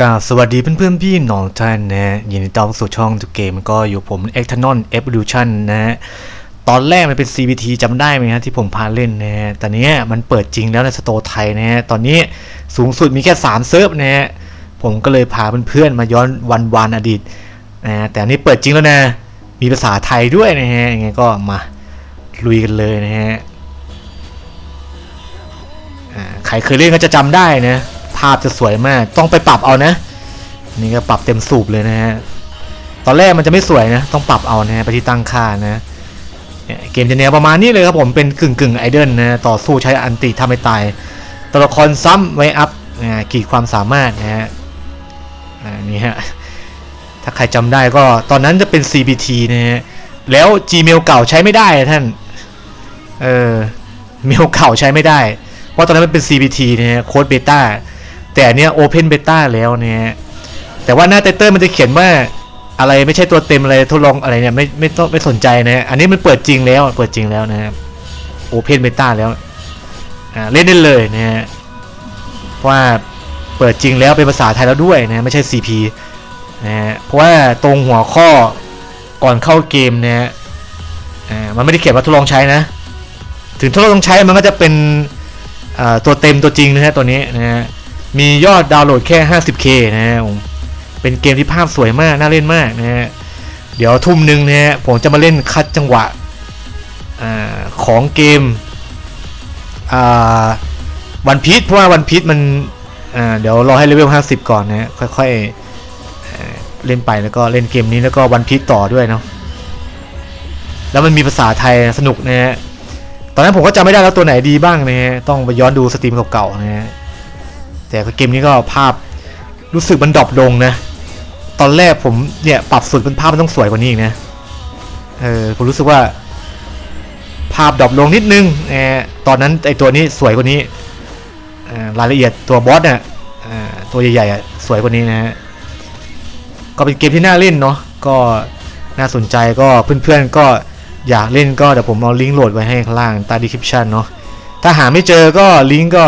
กาสวัสดีเพื่อนๆพี่น้องท่านนะยินดีต้อนรับสู่ช่องทุกเกมก็อยู่ผม e c t a n o n Evolution นะฮะตอนแรกมันเป็น CBT จำได้ไหมฮะที่ผมพาเล่นนะ แต่นี้มันเปิดจริงแล้วในสโตร์ไทยนะฮะตอนนี้สูงสุดมีแค่ 3 เซิร์ฟนะฮะผมก็เลยพาเพื่อนๆมาย้อนวันวานอดีตนะฮะแต่อันนี้เปิดจริงแล้วนะ มีภาษาไทยด้วยนะฮะยังไงก็มาลุยกันเลยนะฮะใครเคยเล่นก็จะจำได้นะ ภาพจะสวยมาก ต้องไปปรับเอานะ นี่ก็ปรับเต็มสูบเลยนะฮะ ตอนแรกมันจะไม่สวยนะ ต้องปรับเอานะฮะไปที่ตั้งค่านะเกมจะแนวประมาณนี้เลยครับผมเป็นกึ่งกึ่งไอเดิลนะต่อสู้ใช้อันติทำให้ตาย ตัวละครซ้ำไว้อัพนะขีดความสามารถนะฮะอ่านี่ฮะ ถ้าใครจำได้ก็ตอนนั้นจะเป็น CBT นะฮะ แล้ว Gmail เก่าใช้ไม่ได้ท่าน เออเมลเก่าใช้ไม่ได้ เพราะตอนนั้นมันเป็น CBT นะฮะโค้ดเบต้า แต่อันเนี้ย Open Beta แล้วเนี่ยแต่ว่าหน้าไตเติ้ลมันจะเขียนว่าอะไรไม่ใช่ตัวเต็มอะไรทดลองอะไรเนี่ยไม่ไม่ต้องไม่สนใจนะ อันนี้มันเปิดจริงแล้วเปิดจริงแล้วนะครับ Open Beta แล้วอ่าเล่นได้เลยนะฮะเพราะว่าเปิดจริงแล้วเป็นภาษาไทยแล้วด้วยนะไม่ใช่ CP นะฮะเพราะว่าตรงหัวข้อก่อนเข้าเกมนะฮะอ่ามันไม่ได้เขียนว่าทดลองใช้นะ ถึงทดลองใช้มันก็จะเป็นอ่าตัวเต็มตัวจริงนะฮะตัวนี้นะฮะ มียอดดาวน์โหลดแค่ 50k นะฮะผมเป็นเกมที่ภาพสวยมาก น่าเล่นมากนะฮะ เดี๋ยวทุ่มหนึ่งนะฮะผมจะมาเล่นคัดจังหวะอาของเกมวันพีชเพราะว่าวันพีชมันอ่าเดี๋ยวรอให้เลเวล 50 ก่อนนะฮะค่อยๆเอเล่นไปแล้วก็เล่นเกมนี้แล้วก็วันพีชต่อด้วยเนาะแล้วมันมีภาษาไทยสนุกนะฮะตอนนั้นผมก็จำไม่ได้แล้วตัวไหนดีบ้างนะฮะต้องไปย้อนดูสตรีมเก่าๆนะฮะ แต่เกมนี้ก็ภาพรู้สึกมันดรอปลงนะ ตอนแรกผมเนี่ยปรับสุดเป็นภาพมันต้องสวยกว่านี้อีกนะ เออผมรู้สึกว่า ภาพดรอปลงนิดนึงเออตอนนั้นไอตัวนี้สวยกว่านี้รายละเอียดตัวบอสเนี่ยตัวใหญ่ๆอ่สวยกว่านี้นะฮะ ก็เป็นเกมที่น่าเล่นเนาะ ก็น่าสนใจก็เพื่อนๆก็อยากเล่นก็เดี๋ยวผมเอาลิงก์โหลดไว้ให้ข้างล่างใต้ดีคริปชันเนาะ ถ้าหาไม่เจอก็ลิงก์ก็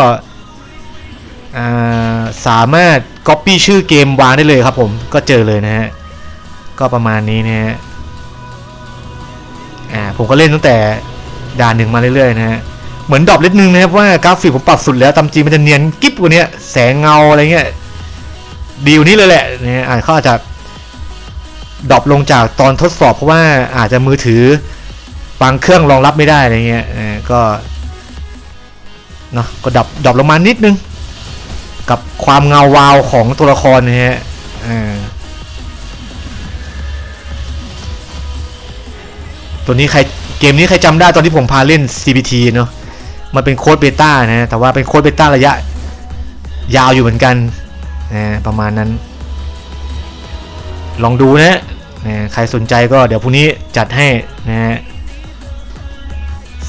สามารถ Copy ชื่อเกมวางได้เลยครับผมก็เจอเลยนะฮะ ก็ประมาณนี้นะฮะอ่าผมก็เล่นตั้งแต่ด่านหนึ่งมาเรื่อยๆนะฮะ เหมือนดรอปเล็ดนึงนะครับว่ากราฟิกผมปรับสุดแล้วตามจริงมันจะเนียนกิ๊บกว่านี้แสงเงาอะไรเงี้ยดีวนี้เลยแหละนะอ่าเขาอาจจะดรอปลงจากตอนทดสอบเพราะว่าอาจจะมือถือบางเครื่องรองรับไม่ได้อะไรเงี้ยก็เนาะก็ดรอปดรอปลงมานิดนึง กับความเงาวาวของตัวละครนะฮะตัวนี้ใครเกมนี้ใครจำได้ตอนที่ผมพาเล่น CBT เนาะมันเป็นโค้ดเบต้านะแต่ว่าเป็นโค้ดเบต้าระยะ ยาวอยู่เหมือนกันนะประมาณนั้น ลองดูนะนะใครสนใจก็เดี๋ยวพรุ่งนี้จัดให้นะ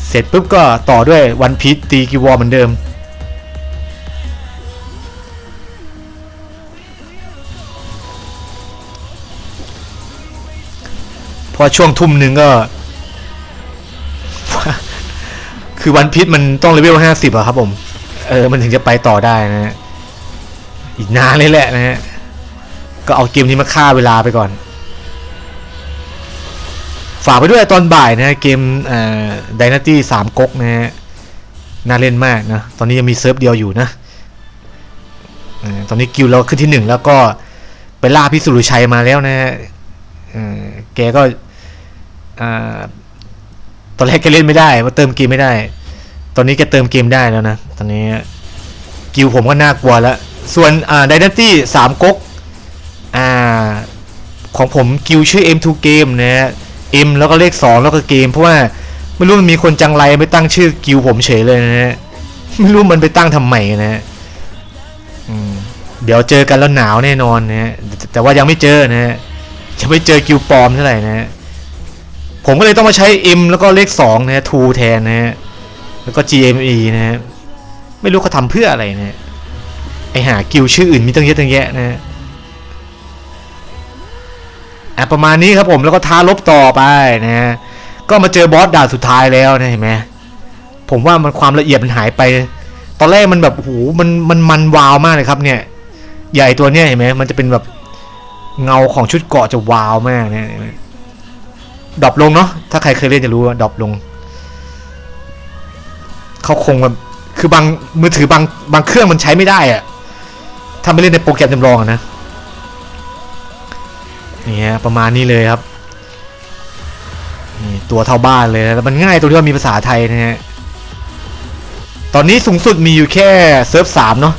เสร็จปุ๊บก็ต่อด้วยวันพี e ตีกีวอร์เหมือนเดิม พอช่วงทุ่มหนึ่งก็ คือวันพิษมันต้องเลเวลห้าสิบอะครับผม เออ มันถึงจะไปต่อได้นะฮะ อีกนานเลยแหละนะฮะ ก็เอาเกมนี้มาฆ่าเวลาไปก่อน ฝากไปด้วยตอนบ่ายนะเกมเอ่อดนาตี้สามก๊กนะฮะ น่าเล่นมากนะ ตอนนี้ยังมีเซิร์ฟเดียวอยู่นะตอนนี้กิลเราขึ้นที่หนึ่งแล้วก็ไปล่าพิสุรุชัยมาแล้วนะฮะแกก็ ตอนแรกแกเล่นไม่ได้มาเติมเกมไม่ได้ ตอนนี้แกเติมเกมได้แล้วนะ ตอนนี้กิวผมก็น่ากลัวแล้ว ส่วนอ่าดนาตี้สามก๊กอ่าของผมกิวชื่อ M2 เกมนะฮะ M แล้วก็เลข 2 แล้วก็เกม เพราะว่าไม่รู้มันมีคนจังไรไม่ตั้งชื่อกิวผมเฉยเลยนะฮะ ไม่รู้มันไปตั้งทำไมนะฮะเดี๋ยวเจอกันแล้วหนาวแน่นอนนะฮะ แต่แต่ว่ายังไม่เจอนะฮะ จะไม่เจอกิวปลอมเท่าไหร่นะฮะ ผมก็เลยต้องมาใช้ M แล้วก็เลข2นะฮะ2แทนนะฮะ แล้วก็ GME นะฮะ ไม่รู้เขาทำเพื่ออะไรนะฮะไอหากิลชื่ออื่นมีตั้งเยอะตั้งแยะนะฮะอะประมาณนี้ครับผมแล้วก็ท้าลบต่อไปนะฮะ ก็มาเจอบอสด่านสุดท้ายแล้วนะเห็นไหมผมว่ามันความละเอียดมันหายไป ตอนแรกมันแบบโอ้โหมันมันมันวาวมากเลยครับเนี่ย ใหญ่ตัวเนี้ยเห็นไหมมันจะเป็นแบบเงาของชุดเกาะจะวาวมากเนี่ย ดรอปลงเนาะถ้าใครเคยเล่นจะรู้ว่าดรอปลงเขาคงแบบคือบางมือถือบางบางเครื่องมันใช้ไม่ได้อะถ้าไม่เล่นในโปรแกรมจำลองอะนะนี่ฮะประมาณนี้เลยครับนี่ตัวเท่าบ้านเลยแล้วมันง่ายตรงที่ว่ามีภาษาไทยนะฮะตอนนี้สูงสุดมีอยู่แค่เซิร์ฟสามเนาะ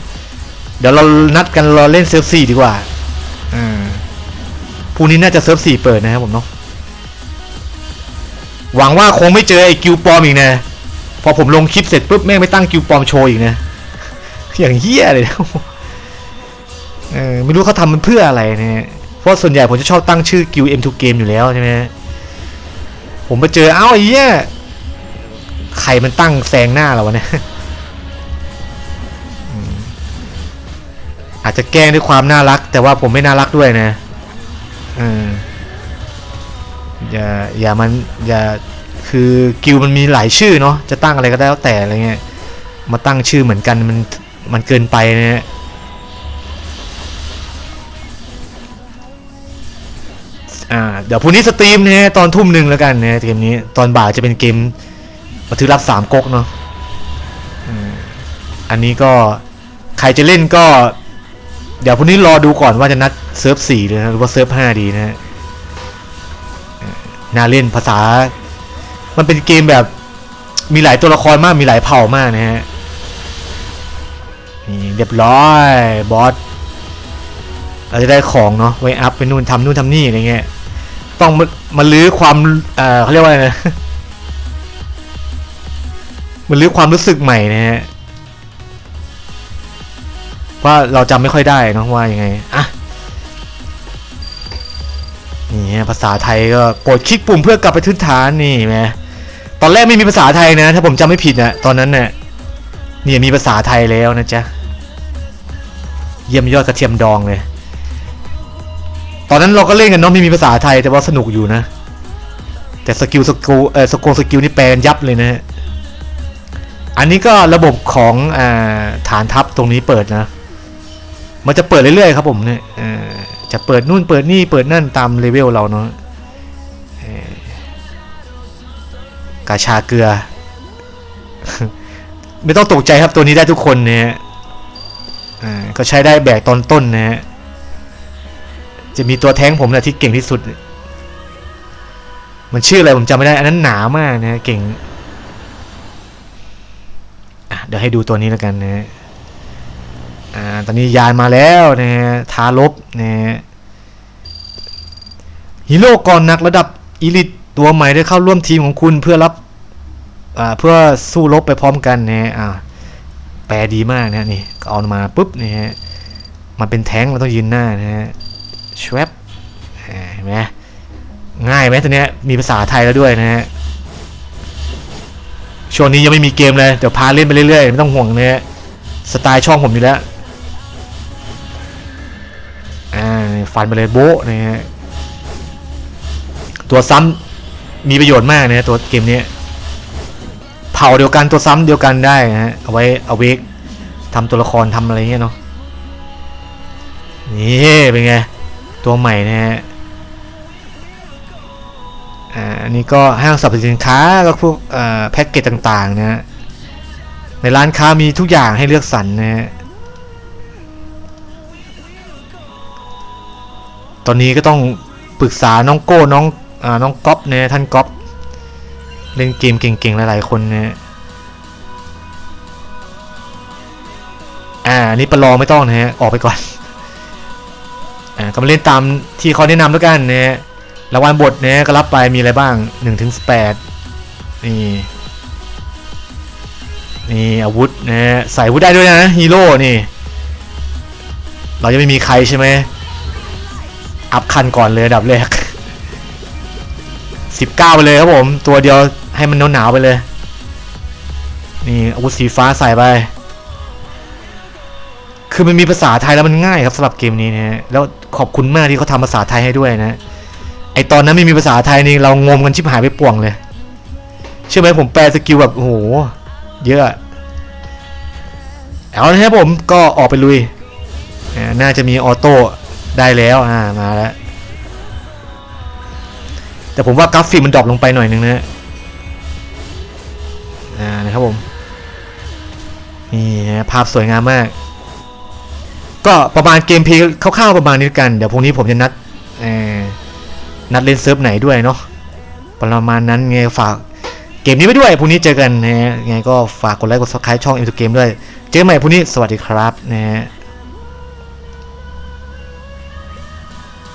เดี๋ยวเรานัดกันรอเล่นเซิร์ฟสี่ดีกว่าอ่าพรุ่งนี้น่าจะเซิร์ฟสี่เปิดนะครับผมเนาะ หวังว่าคงไม่เจอไอ้กิวปลอมอีกนะพอผมลงคลิปเสร็จปุ๊บแม่งไม่ตั้งคิวปลอมโชว์อีกนะอย่างเฮี้ยเลยนะเออไม่รู้เขาทำมันเพื่ออะไรเนี่ยเพราะส่วนใหญ่ผมจะชอบตั้งชื่อกิว M2 Game อยู่แล้วใช่ไหมผมไปเจอเอ้าไอ้เหี้ยใครมันตั้งแซงหน้าเราวะเนี่ยอาจจะแกล้งด้วยความน่ารัก แต่ว่าผมไม่น่ารักด้วยนะเออ อย่าอย่ามันอย่าคือกิลมันมีหลายชื่อเนาะจะตั้งอะไรก็ได้แล้วแต่อะไรเงี้ยมาตั้งชื่อเหมือนกันมันมันเกินไปนะฮะอ่าเดี๋ยวพรุ่งนี้สตรีมนะฮะตอนทุ่มหนึ่งแล้วกันนะเกมนี้ตอนบ่ายจะเป็นเกมบันทึกรับสามก๊กเนาะอันนี้ก็ใครจะเล่นก็ เดี๋ยวพรุ่งนี้รอดูก่อนว่าจะนัดเซิร์ฟสี่หรือหรือว่าเซิร์ฟห้าดีนะฮะ น่าเล่นภาษา มันเป็นเกมแบบมีหลายตัวละครมากมีหลายเผ่ามากนะฮะนี่เรียบร้อยบอสเราจะได้ของเนาะไว้อัพไปนู่นทำนู่นทำนี่อะไรเงี้ยต้องมาลื้อความเออเขาเรียกว่าไรนะมันลื้อความรู้สึกใหม่นะฮะว่าเราจำไม่ค่อยได้เนะว่ายังไงอะ นี่ฮะภาษาไทยก็กดคลิกปุ่มเพื่อกลับไปทึนฐานนี่แหมตอนแรกไม่มีภาษาไทยนะ ถ้าผมจำไม่ผิดนะตอนนั้นเนะ่ยเนี่ยมีภาษาไทยแล้วนะจ๊ะเยี่ยมยอดกระเทียมดองเลย ตอนนั้นเราก็เล่นกันเนาะไม่มีภาษาไทยแต่ว่าสนุกอยู่นะ แต่สกิลสกิลเออสกงสกิลนี่แปลนยับเลยนะ อันนี้ก็ระบบของอฐานทัพตรงนี้เปิดนะ มันจะเปิดเรื่อยๆครับผมเนี่ย จะเปิดนู่นเปิดนี่เปิดนั่นตามเลเวลเราเนาะเอ่อกาชาเกลือ ไม่ต้องตกใจครับตัวนี้ได้ทุกคนเนี่ยอ่าก็ใช้ได้แบกตอนต้นนะฮะจะมีตัวแท้งผมแหละที่เก่งที่สุด มันชื่ออะไรผมจำไม่ได้ อันนั้นหนามากนะฮะเก่งเดี๋ยวให้ดูตัวนี้แล้วกันนะฮะอ่าตอนนี้ยานมาแล้วนะฮะท้าลบ นะฮะฮีโร่ก่อนหนักระดับอีลิตตัวใหม่ได้เข้าร่วมทีมของคุณเพื่อรับเพื่อสู้รบไปพร้อมกันนะฮะอ่าแปลดีมากนะนี่ก็เอามาปุ๊บนี่ฮะมันเป็นแท้งเราต้องยืนหน้านะฮะชวบเห็นไหมง่ายไหมตัวเนี้ยมีภาษาไทยแล้วด้วยนะฮะช่วงนี้ยังไม่มีเกมเลย เดี๋ยวพาเล่นไปเรื่อยๆ ไม่ต้องห่วงนะฮะสไตล์ช่องผมอยู่แล้ว ฟันไปเลยโบะนะฮะตัวซ้ำมีประโยชน์มากนะตัวเกมนี้เผ่าเดียวกันตัวซ้ำเดียวกันได้นะฮะเอาไว้เอาเวกทำตัวละครทำอะไรเงี้ยเนาะนี่เป็นไงตัวใหม่นะฮะอ่าอันนี้ก็ห้างสรรพสินค้าก็พวกแพ็กเกจต่างๆนะฮะในร้านค้ามีทุกอย่างให้เลือกสรรนะฮะ ตอนนี้ก็ต้องปรึกษาน้องโก้น้องอ่าน้องก๊อฟเนี่ยท่านก๊อฟเล่นเกมเก่งๆหลายๆคนเนะฮะอ่าอันนี่ประลองไม่ต้องนะฮะออกไปก่อนอ่าก็มาเล่นตามที่เขาแนะนำแล้วกันนะฮะรางวัลบทเนี่ยก็รับไปมีอะไรบ้าง1ถึง18นี่นี่อาวุธนะฮะใส่อาวุธได้ด้วยนะฮีโร่นี่ เราจะไม่มีใครใช่ไหม อัพคันก่อนเลยดับแรก19ไปเลยครับผม ตัวเดียวให้มันหนาวๆไปเลย นี่อาวุธสีฟ้าใส่ไป คือมันมีภาษาไทยแล้วมันง่ายครับสำหรับเกมนี้นะฮะแล้วขอบคุณมากที่เขาทำภาษาไทยให้ด้วยนะ ไอตอนนั้นไม่มีภาษาไทยนี่เรางมกันชิบหายไปป่วงเลย เชื่อไหมผมแปลสกิลแบบโอ้โหเยอะเอาละครับผมก็ออกไปลุย น่าจะมีออโต้ ได้แล้วอ่ามาแล้ว แต่ผมว่ากราฟิกมันดรอปลงไปหน่อยนึงนะอ่านะครับผมนี่ฮะภาพสวยงามมาก ก็ประมาณเกมเพลย์คร่าวๆประมาณนี้กัน เดี๋ยวพรุ่งนี้ผมจะนัดนัดเล่นเซิร์ฟไหนด้วยเนาะประมาณนั้นไงฝากเกมนี้ไว้ด้วยพรุ่งนี้เจอกันนะฮะไงก็ฝากกดไลค์กดซับสไครต์ช่อง M2 Game ด้วย เจอกันใหม่พรุ่งนี้สวัสดีครับนะฮะ